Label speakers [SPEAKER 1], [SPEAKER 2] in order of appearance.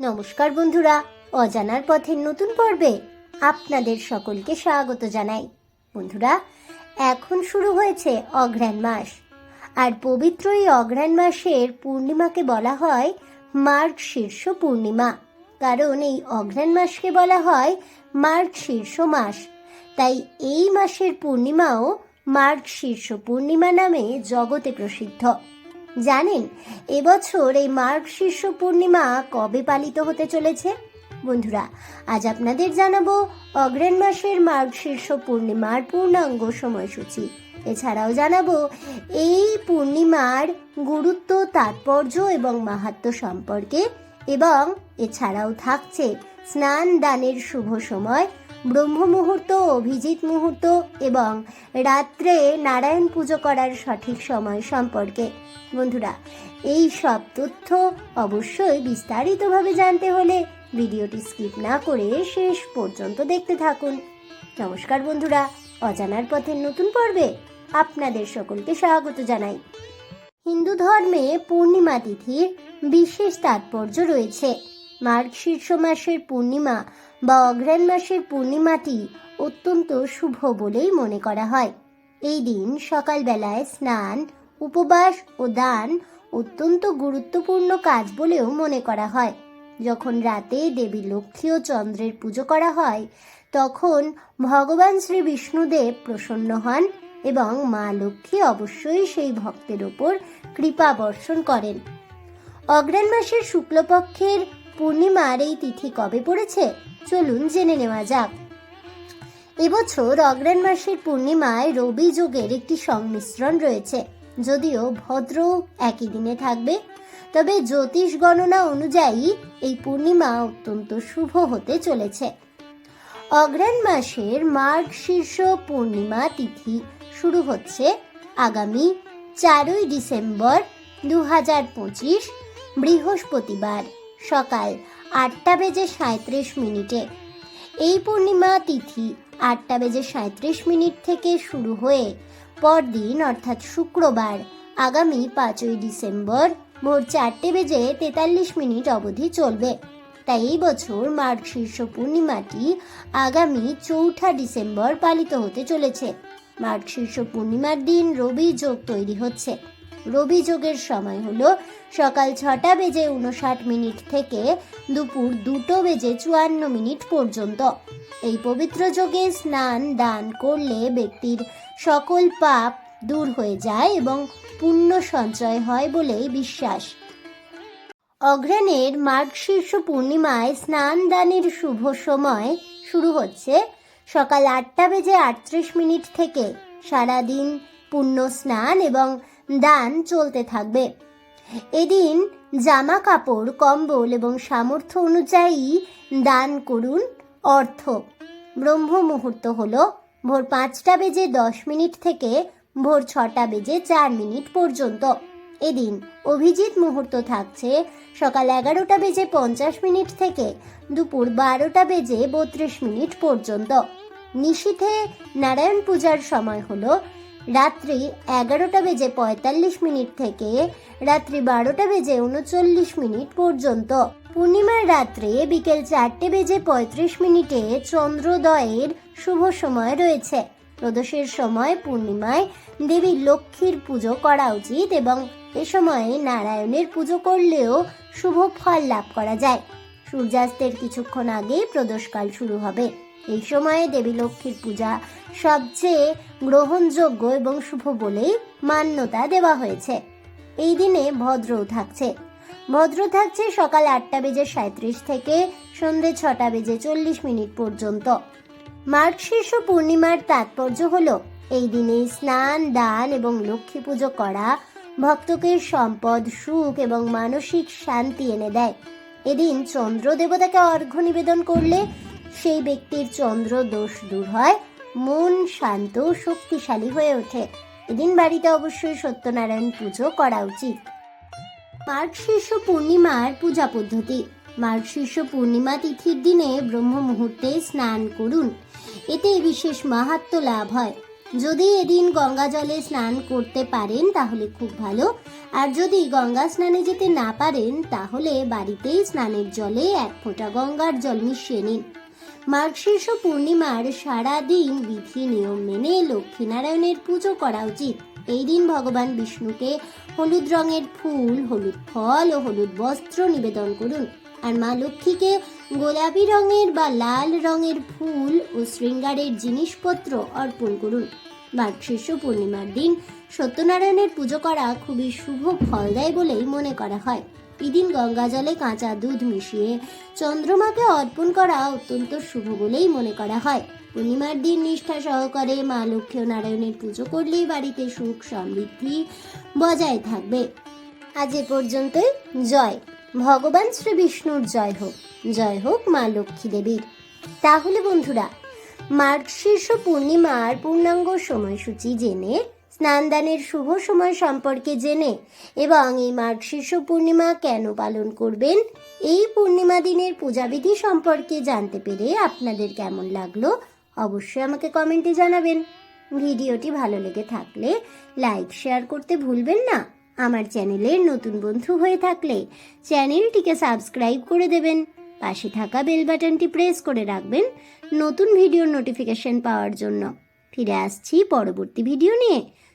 [SPEAKER 1] নমস্কার বন্ধুরা, অজানার পথের নতুন পর্বে আপনাদের সকলকে স্বাগত জানাই। বন্ধুরা, এখন শুরু হয়েছে অঘ্রাণ মাস। আর পবিত্র এই অঘ্রাণ মাসের পূর্ণিমাকে বলা হয় মার্গ শীর্ষ পূর্ণিমা। কারণ এই অঘ্রাণ মাসকে বলা হয় মার্গ শীর্ষ মাস। তাই এই মাসের পূর্ণিমাও মার্গ শীর্ষ পূর্ণিমা নামে জগতে প্রসিদ্ধ। জানেন, এবছর এই মার্গ শীর্ষ পূর্ণিমা কবে পালিত হতে চলেছে? বন্ধুরা, আজ আপনাদের জানাব অগ্রেণ মাসের মার্গ শীর্ষ পূর্ণিমার পূর্ণাঙ্গ সময়সূচি। এছাড়াও জানাব এই পূর্ণিমার গুরুত্ব, তাৎপর্য এবং মাহাত্ম্য সম্পর্কে এবং এছাড়াও থাকছে স্নান দানের শুভ সময় ব্রহ্ম মুহূর্ত অভিজিৎ মুহূর্ত এবং রাত্রে নারায়ণ পুজো করার সঠিক সময় সম্পর্কে। বন্ধুরা, এই সব তথ্য অবশ্যই বিস্তারিতভাবে জানতে হলে ভিডিওটি স্কিপ না করে শেষ পর্যন্ত দেখতে থাকুন। নমস্কার বন্ধুরা, অজানার পথের নতুন পর্বে আপনাদের সকলকে স্বাগত জানাই। হিন্দু ধর্মে পূর্ণিমা তিথির বিশেষ তাৎপর্য রয়েছে। মার্গ শীর্ষ মাসের পূর্ণিমা বা অগ্রাণ মাসের পূর্ণিমাটি অত্যন্ত শুভ বলেই মনে করা হয়। এই দিন সকালবেলায় স্নান, উপবাস ও দান অত্যন্ত গুরুত্বপূর্ণ কাজ বলেও মনে করা হয়। যখন রাতে দেবী লক্ষ্মী ও চন্দ্রের পুজো করা হয়, তখন ভগবান শ্রী বিষ্ণুদেব প্রসন্ন হন এবং মা লক্ষ্মী অবশ্যই সেই ভক্তের ওপর কৃপা বর্ষণ করেন। অগ্রাণ মাসের শুক্লপক্ষের পূর্ণিমার এই তিথি কবে পড়েছে? চলুন জেনে নেওয়া যাক। এবছর অগ্রাণ মাসের পূর্ণিমায় রবি যোগের একটি সংমিশ্রণ রয়েছে। যদিও ভদ্র একই দিনে থাকবে, তবে জ্যোতিষ গণনা অনুযায়ী এই পূর্ণিমা অত্যন্ত শুভ হতে চলেছে। অগ্রাণ মাসের মার্গ শীর্ষ পূর্ণিমা তিথি শুরু হচ্ছে আগামী চারই ডিসেম্বর দু হাজার পঁচিশ বৃহস্পতিবার। সকাল আটটা বেজে সাঁত্রিশ মিনিটে। এই পূর্ণিমা তিথি আটটা বেজে সাঁত্রিশ মিনিট থেকে শুরু হয়ে পরদিন, অর্থাৎ শুক্রবার, আগামী পাঁচই ডিসেম্বর, ভোর চারটে বেজে তেতাল্লিশ মিনিট অবধি চলবে। তাই এই বছর মার্গ শীর্ষ পূর্ণিমাটি আগামী চৌঠা ডিসেম্বর পালিত হতে চলেছে। মার্গ শীর্ষ পূর্ণিমার দিন রবি যোগ তৈরি হচ্ছে। রবি যোগের সময় হলো সকাল ছটা বেজে উনষাট মিনিট থেকে দুপুর দুটো বেজে চুয়ান্ন মিনিট পর্যন্ত। এই পবিত্র যোগে স্নান, দান করলে ব্যক্তির সকল পাপ দূর হয়ে যায় এবং পুণ্য সঞ্চয় হয় বলেই বিশ্বাস। অগ্রাণের মার্গ শীর্ষ পূর্ণিমায় স্নান, দানের শুভ সময় শুরু হচ্ছে সকাল আটটা বেজে আটত্রিশ মিনিট থেকে। সারাদিন পুণ্য স্নান এবং দান চলতে থাকবে। এদিন জামা কাপড় কম্বল এবং সামর্থ্য অনুযায়ী দান করুন অর্থ। ব্রহ্ম মুহূর্ত হল ভোর পাঁচটা বেজে দশ মিনিট থেকে ভোর ছটা বেজে চার মিনিট পর্যন্ত। এদিন অভিজিৎ মুহূর্ত থাকছে সকাল এগারোটা বেজে পঞ্চাশ মিনিট থেকে দুপুর বারোটা বেজে বত্রিশ মিনিট পর্যন্ত। নিশীথে নারায়ণ পূজার সময় হলো রাত্রি এগারোটা বেজে পঁয়তাল্লিশ মিনিট থেকে রাত্রি বারোটা বেজে উনচল্লিশ মিনিট পর্যন্ত। পূর্ণিমার রাত্রে বিকেল চারটে বেজে পঁয়ত্রিশ মিনিটে চন্দ্রোদয়ের শুভ সময় রয়েছে। প্রদোষের সময় পূর্ণিমায় দেবী লক্ষ্মীর পুজো করা উচিত এবং এ সময়ে নারায়ণের পুজো করলেও শুভ ফল লাভ করা যায়। সূর্যাস্তের কিছুক্ষণ আগেই প্রদোষকাল শুরু হবে। এই সময়ে দেবী লক্ষ্মীর পূজা সবচেয়ে গ্রহণযোগ্য এবং শুভ বলেই মান্যতা দেওয়া হয়েছে। এই দিনে ভদ্রও থাকছে। ভদ্র থাকছে সকাল আটটা বেজে সাঁত্রিশ থেকে সন্ধে ছটা বেজে চল্লিশ মিনিট পর্যন্ত। মার্গ শীর্ষ পূর্ণিমার তাৎপর্য হল, এই দিনে স্নান, দান এবং লক্ষ্মী পুজো করা ভক্তকে সম্পদ, সুখ এবং মানসিক শান্তি এনে দেয়। এদিন চন্দ্র দেবতাকে অর্ঘ্য নিবেদন করলে সেই ব্যক্তির চন্দ্র দোষ দূর হয় মন শান্ত, শক্তিশালী হয়ে ওঠে। এদিন বাড়িতে অবশ্যই সত্যনারায়ণ পুজো করা উচিত। মার্গ শীর্ষ পূর্ণিমার পূজা পদ্ধতি। মার্গ শীর্ষ পূর্ণিমা তিথির দিনে ব্রহ্ম মুহূর্তে স্নান করুন। এতে বিশেষ মাহাত্ম লাভ হয়। যদি এদিন গঙ্গা জলে স্নান করতে পারেন, তাহলে খুব ভালো। আর যদি গঙ্গা স্নানে যেতে না পারেন, তাহলে বাড়িতেই স্নানের জলে এক ফোঁটা গঙ্গার জল মিশিয়ে নিন। মার্গশীর্ষ পূর্ণিমার সারা দিন বিধি নিয়ম মেনে লক্ষ্মীনারায়ণের পুজো করা উচিত। এই দিন ভগবান বিষ্ণুকে হলুদ রঙের ফুল, হলুদ ফল ও হলুদ বস্ত্র নিবেদন করুন। আর মা লক্ষ্মীকে গোলাপি রঙের বা লাল রঙের ফুল ও শৃঙ্গারের জিনিসপত্র অর্পণ করুন। মার্গশীর্ষ পূর্ণিমার দিন সত্যনারায়ণের পুজো করা খুবই শুভ ফল দেয় বলেই মনে করা হয়। এদিন গঙ্গা জলে কাঁচা দুধ মিশিয়ে চন্দ্রমাকে অর্পণ করা অত্যন্ত শুভ বলেই মনে করা হয়। পূর্ণিমার দিন নিষ্ঠা সহকারে মা লক্ষ্মী নারায়ণের পুজো করলেই বাড়িতে সুখ সমৃদ্ধি বজায় থাকবে। আজ এ পর্যন্তই। জয়। ভগবান শ্রী বিষ্ণুর জয় হোক। জয় হোক মা লক্ষ্মী দেবীর। তাহলে বন্ধুরা মার্গশীর্ষ পূর্ণিমার পূর্ণাঙ্গ সময়সূচি জেনে স্নানদানের শুভ সময় সম্পর্কে জেনে এবং এই মার্গশীর্ষ পূর্ণিমা কেন পালন করবেন, এই পূর্ণিমা দিনের পূজাবিধি সম্পর্কে জানতে পেরে আপনাদের কেমন লাগল অবশ্যই আমাকে কমেন্টে জানাবেন। ভিডিওটি ভালো লেগে থাকলে লাইক, শেয়ার করতে ভুলবেন না। আমার চ্যানেলের নতুন বন্ধু হয়ে থাকলে চ্যানেলটিকে সাবস্ক্রাইব করে দেবেন। পাশে থাকা বেল বাটনটি প্রেস করে রাখবেন নতুন ভিডিওর নোটিফিকেশন পাওয়ার জন্য। ফিরে আসছি পরবর্তী ভিডিও নিয়ে।